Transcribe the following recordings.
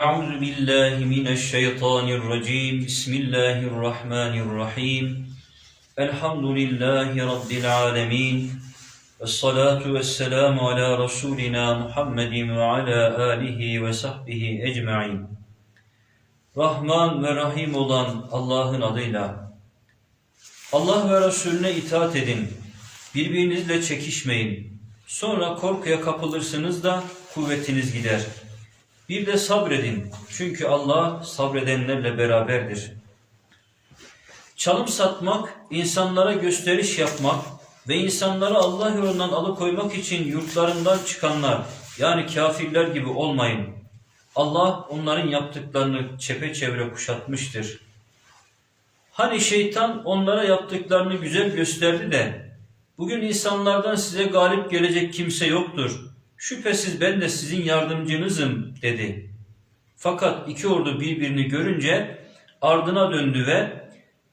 أعوذ بالله من الشيطان الرجيم بسم الله الرحمن الرحيم الحمد لله رب العالمين والصلاة والسلام على رسولنا محمد وعلى آله وصحبه ecmaîn. Rahman ve Rahim olan Allah'ın adıyla Allah ve Resulüne itaat edin. Birbirinizle çekişmeyin. Sonra korkuya kapılırsınız da kuvvetiniz gider. Bir de sabredin. Çünkü Allah sabredenlerle beraberdir. Çalım satmak, insanlara gösteriş yapmak ve insanları Allah yolundan alıkoymak için yurtlarından çıkanlar, yani kafirler gibi olmayın. Allah onların yaptıklarını çepeçevre kuşatmıştır. Hani şeytan onlara yaptıklarını güzel gösterdi de, bugün insanlardan size galip gelecek kimse yoktur. Şüphesiz ben de sizin yardımcınızım dedi. Fakat iki ordu birbirini görünce ardına döndü ve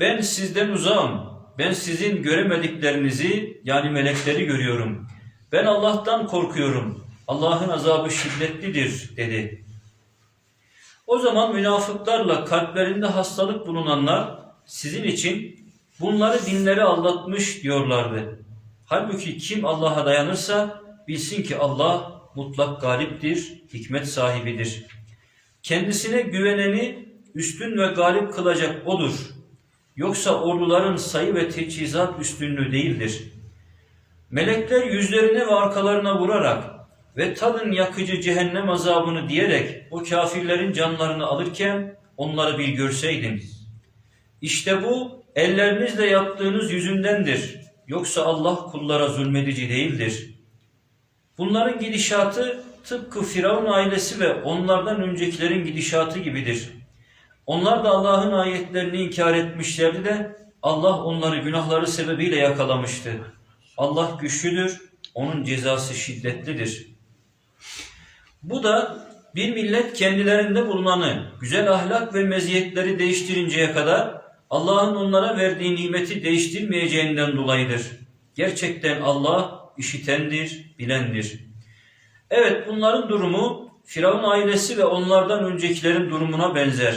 ben sizden uzağım. Ben sizin göremediklerinizi yani melekleri görüyorum. Ben Allah'tan korkuyorum. Allah'ın azabı şiddetlidir dedi. O zaman münafıklarla kalplerinde hastalık bulunanlar sizin için bunları dinleri aldatmış diyorlardı. Halbuki kim Allah'a dayanırsa bilsin ki Allah mutlak galiptir, hikmet sahibidir. Kendisine güveneni üstün ve galip kılacak odur. Yoksa orduların sayı ve teçhizat üstünlüğü değildir. Melekler yüzlerine ve arkalarına vurarak ve tadın yakıcı cehennem azabını diyerek o kafirlerin canlarını alırken onları bir görseydin. İşte bu ellerinizle yaptığınız yüzündendir. Yoksa Allah kullara zulmedici değildir. Bunların gidişatı tıpkı Firavun ailesi ve onlardan öncekilerin gidişatı gibidir. Onlar da Allah'ın ayetlerini inkar etmişlerdi de Allah onları günahları sebebiyle yakalamıştı. Allah güçlüdür, onun cezası şiddetlidir. Bu da bir millet kendilerinde bulunanı, güzel ahlak ve meziyetleri değiştirinceye kadar Allah'ın onlara verdiği nimeti değiştirmeyeceğinden dolayıdır. Gerçekten Allah işitendir, bilendir. Evet bunların durumu Firavun ailesi ve onlardan öncekilerin durumuna benzer.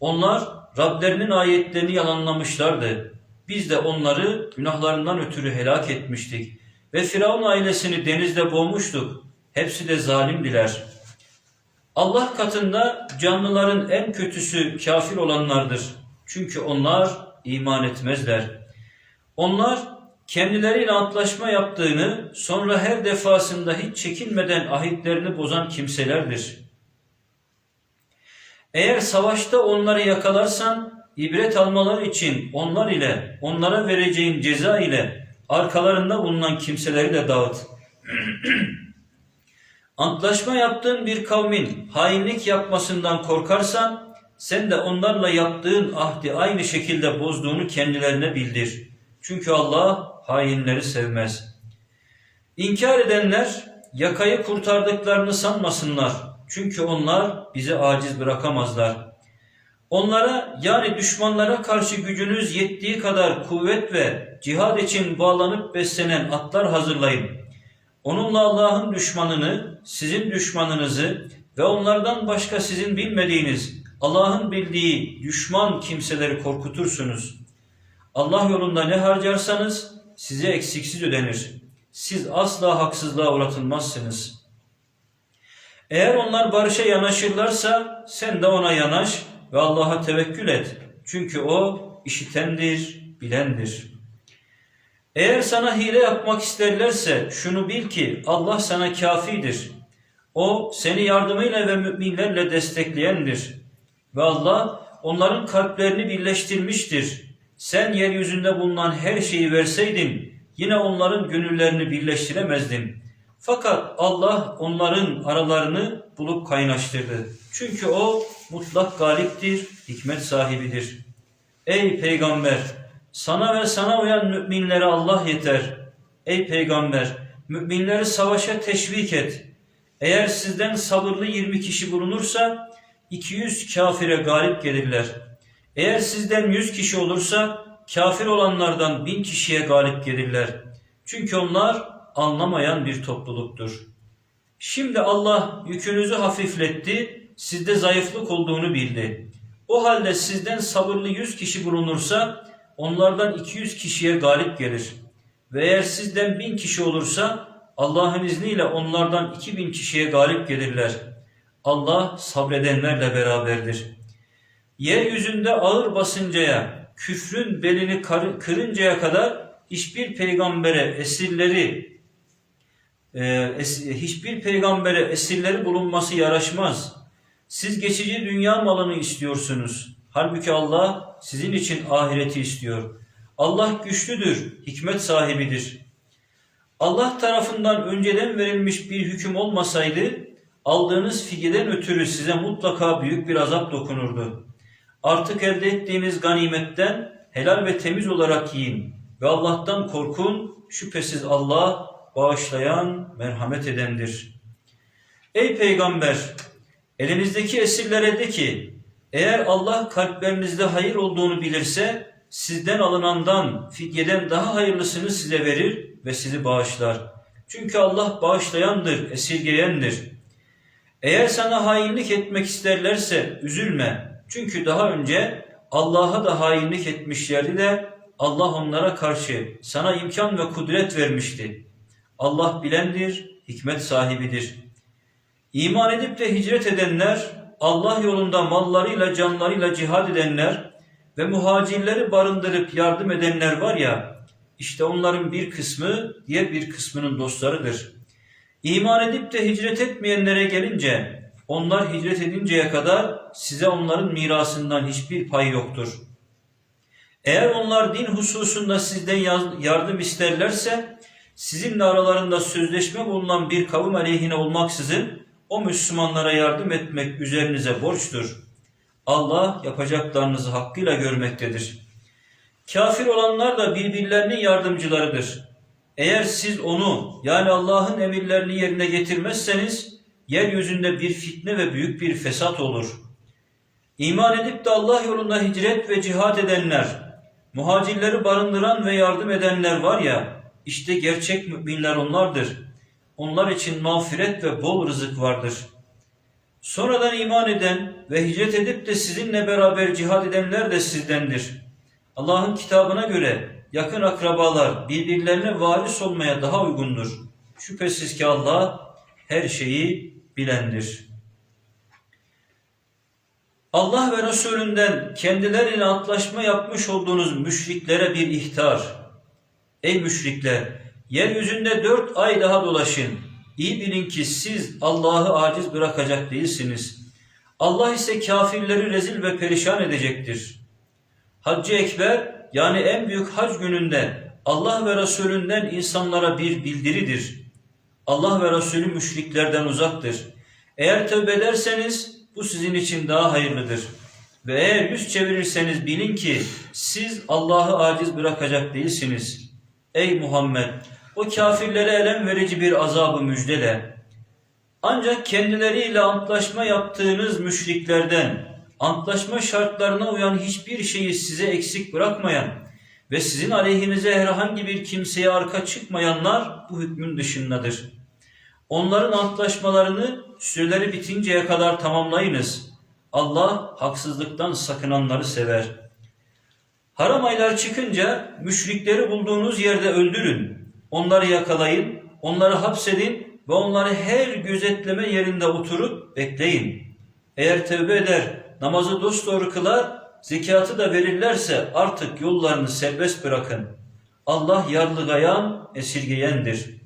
Onlar Rablerinin ayetlerini yalanlamışlardı. Biz de onları günahlarından ötürü helak etmiştik. Ve Firavun ailesini denizde boğmuştuk. Hepsi de zalimdiler. Allah katında canlıların en kötüsü kafir olanlardır. Çünkü onlar iman etmezler. Onlar kendileriyle antlaşma yaptığını sonra her defasında hiç çekinmeden ahitlerini bozan kimselerdir. Eğer savaşta onları yakalarsan ibret almaları için onlar ile onlara vereceğin ceza ile arkalarında bulunan kimseleri de dağıt. Antlaşma yaptığın bir kavmin hainlik yapmasından korkarsan sen de onlarla yaptığın ahdi aynı şekilde bozduğunu kendilerine bildir. Çünkü Allah hainleri sevmez. İnkar edenler yakayı kurtardıklarını sanmasınlar. Çünkü onlar bizi aciz bırakamazlar. Onlara yani düşmanlara karşı gücünüz yettiği kadar kuvvet ve cihad için bağlanıp beslenen atlar hazırlayın. Onunla Allah'ın düşmanını, sizin düşmanınızı ve onlardan başka sizin bilmediğiniz Allah'ın bildiği düşman kimseleri korkutursunuz. Allah yolunda ne harcarsanız size eksiksiz ödenir. Siz asla haksızlığa uğratılmazsınız. Eğer onlar barışa yanaşırlarsa sen de ona yanaş ve Allah'a tevekkül et. Çünkü o işitendir, bilendir. Eğer sana hile yapmak isterlerse şunu bil ki Allah sana kafidir. O seni yardımıyla ve müminlerle destekleyendir. Ve Allah onların kalplerini birleştirmiştir. Sen yeryüzünde bulunan her şeyi verseydin yine onların gönüllerini birleştiremezdin. Fakat Allah onların aralarını bulup kaynaştırdı. Çünkü o mutlak galiptir, hikmet sahibidir. Ey peygamber! Sana ve sana uyan müminlere Allah yeter. Ey peygamber! Müminleri savaşa teşvik et. Eğer sizden sabırlı 20 kişi bulunursa 200 kafire galip gelirler. Eğer sizden 100 kişi olursa kafir olanlardan bin kişiye galip gelirler. Çünkü onlar anlamayan bir topluluktur. Şimdi Allah yükünüzü hafifletti, sizde zayıflık olduğunu bildi. O halde sizden sabırlı yüz kişi bulunursa onlardan 200 kişiye galip gelir. Ve eğer sizden bin kişi olursa Allah'ın izniyle onlardan 2000 kişiye galip gelirler. Allah sabredenlerle beraberdir. Yeryüzünde ağır basıncaya, küfrün belini kırıncaya kadar hiçbir peygambere esirleri e, hiçbir peygambere esirleri bulunması yaraşmaz. Siz geçici dünya malını istiyorsunuz. Halbuki Allah sizin için ahireti istiyor. Allah güçlüdür, hikmet sahibidir. Allah tarafından önceden verilmiş bir hüküm olmasaydı, aldığınız figeden ötürü size mutlaka büyük bir azap dokunurdu. Artık elde ettiğiniz ganimetten helal ve temiz olarak yiyin ve Allah'tan korkun. Şüphesiz Allah bağışlayan, merhamet edendir. Ey peygamber! Elinizdeki esirlere de ki, eğer Allah kalplerinizde hayır olduğunu bilirse, sizden alınandan, fidyeden daha hayırlısını size verir ve sizi bağışlar. Çünkü Allah bağışlayandır, esirgeyendir. Eğer sana hainlik etmek isterlerse üzülme. Çünkü daha önce Allah'a da hainlik etmişlerdi de Allah onlara karşı sana imkan ve kudret vermişti. Allah bilendir, hikmet sahibidir. İman edip de hicret edenler, Allah yolunda mallarıyla canlarıyla cihad edenler ve muhacirleri barındırıp yardım edenler var ya, işte onların bir kısmı diğer bir kısmının dostlarıdır. İman edip de hicret etmeyenlere gelince, onlar hicret edinceye kadar size onların mirasından hiçbir pay yoktur. Eğer onlar din hususunda sizden yardım isterlerse, sizinle aralarında sözleşme bulunan bir kavim aleyhine olmaksızın o Müslümanlara yardım etmek üzerinize borçtur. Allah yapacaklarınızı hakkıyla görmektedir. Kafir olanlar da birbirlerinin yardımcılarıdır. Eğer siz onu yani Allah'ın emirlerini yerine getirmezseniz yeryüzünde bir fitne ve büyük bir fesat olur. İman edip de Allah yolunda hicret ve cihat edenler, muhacirleri barındıran ve yardım edenler var ya, işte gerçek müminler onlardır. Onlar için mağfiret ve bol rızık vardır. Sonradan iman eden ve hicret edip de sizinle beraber cihad edenler de sizdendir. Allah'ın kitabına göre yakın akrabalar birbirlerine varis olmaya daha uygundur. Şüphesiz ki Allah her şeyi bilendir. Allah ve Resulünden kendileriyle antlaşma yapmış olduğunuz müşriklere bir ihtar. Ey müşrikler! Yeryüzünde dört ay daha dolaşın. İyi bilin ki siz Allah'ı aciz bırakacak değilsiniz. Allah ise kafirleri rezil ve perişan edecektir. Haccı Ekber yani en büyük hac gününde Allah ve Resulünden insanlara bir bildiridir. Allah ve Resulü müşriklerden uzaktır. Eğer tövbe ederseniz bu sizin için daha hayırlıdır. Ve eğer yüz çevirirseniz bilin ki siz Allah'ı aciz bırakacak değilsiniz. Ey Muhammed! O kafirlere elem verici bir azabı müjdele. Ancak kendileriyle antlaşma yaptığınız müşriklerden, antlaşma şartlarına uyan hiçbir şeyi size eksik bırakmayan ve sizin aleyhinize herhangi bir kimseye arka çıkmayanlar bu hükmün dışındadır. Onların antlaşmalarını süreleri bitinceye kadar tamamlayınız. Allah haksızlıktan sakınanları sever. Haram aylar çıkınca müşrikleri bulduğunuz yerde öldürün. Onları yakalayın, onları hapsedin ve onları her gözetleme yerinde oturup bekleyin. Eğer tövbe eder, namazı dosdoğru kılar, zekatı da verirlerse artık yollarını serbest bırakın. Allah yarlıgayan, esirgeyendir.''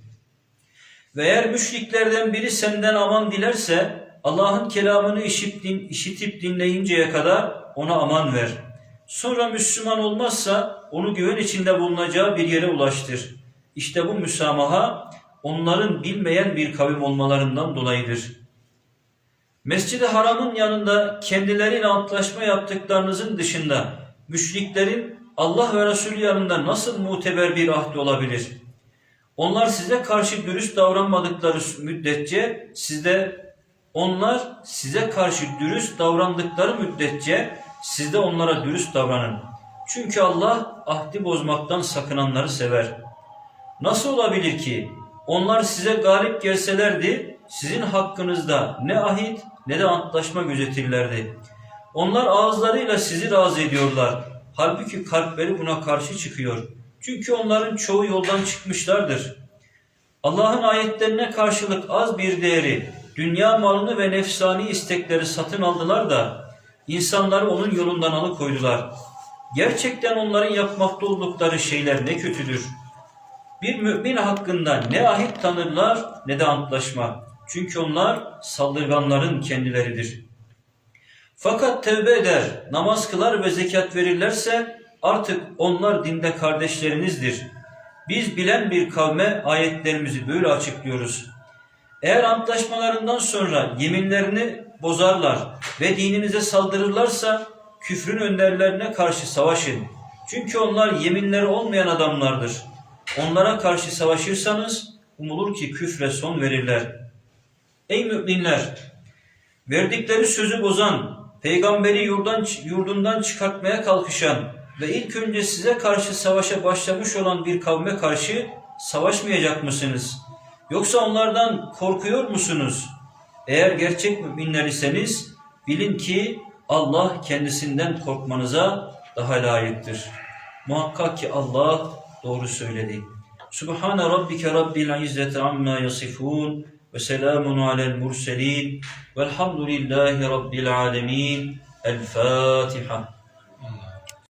Ve eğer müşriklerden biri senden aman dilerse Allah'ın kelamını işitip, din, işitip dinleyinceye kadar ona aman ver. Sonra Müslüman olmazsa onu güven içinde bulunacağı bir yere ulaştır. İşte bu müsamaha onların bilmeyen bir kavim olmalarından dolayıdır. Mescid-i Haram'ın yanında kendileriyle antlaşma yaptıklarınızın dışında müşriklerin Allah ve Resulü yanında nasıl muteber bir ahdi olabilir?'' Onlar size karşı dürüst davranmadıkları müddetçe sizde onlar size karşı dürüst davrandıkları müddetçe siz de onlara dürüst davranın. Çünkü Allah ahdi bozmaktan sakınanları sever. Nasıl olabilir ki onlar size galip gelselerdi sizin hakkınızda ne ahit ne de antlaşma gözetirlerdi. Onlar ağızlarıyla sizi razı ediyorlar. Halbuki kalpleri buna karşı çıkıyor. Çünkü onların çoğu yoldan çıkmışlardır. Allah'ın ayetlerine karşılık az bir değeri, dünya malını ve nefsani istekleri satın aldılar da insanları onun yolundan alıkoydular. Gerçekten onların yapmakta oldukları şeyler ne kötüdür. Bir mümin hakkında ne ahit tanırlar ne de antlaşma. Çünkü onlar saldırganların kendileridir. Fakat tevbe eder, namaz kılar ve zekat verirlerse artık onlar dinde kardeşlerinizdir. Biz bilen bir kavme ayetlerimizi böyle açıklıyoruz. Eğer antlaşmalarından sonra yeminlerini bozarlar ve dininize saldırırlarsa küfrün önderlerine karşı savaşın. Çünkü onlar yeminleri olmayan adamlardır. Onlara karşı savaşırsanız umulur ki küfre son verirler. Ey müminler! Verdikleri sözü bozan, peygamberi yurdan, yurdundan çıkartmaya kalkışan ve ilk önce size karşı savaşa başlamış olan bir kavme karşı savaşmayacak mısınız? Yoksa onlardan korkuyor musunuz? Eğer gerçek müminler iseniz bilin ki Allah kendisinden korkmanıza daha layıktır. Muhakkak ki Allah doğru söyledi. Subhane rabbike rabbil izzeti amma yasifun ve selamun alel murselin velhamdülillahi rabbil alemin. El Fatiha.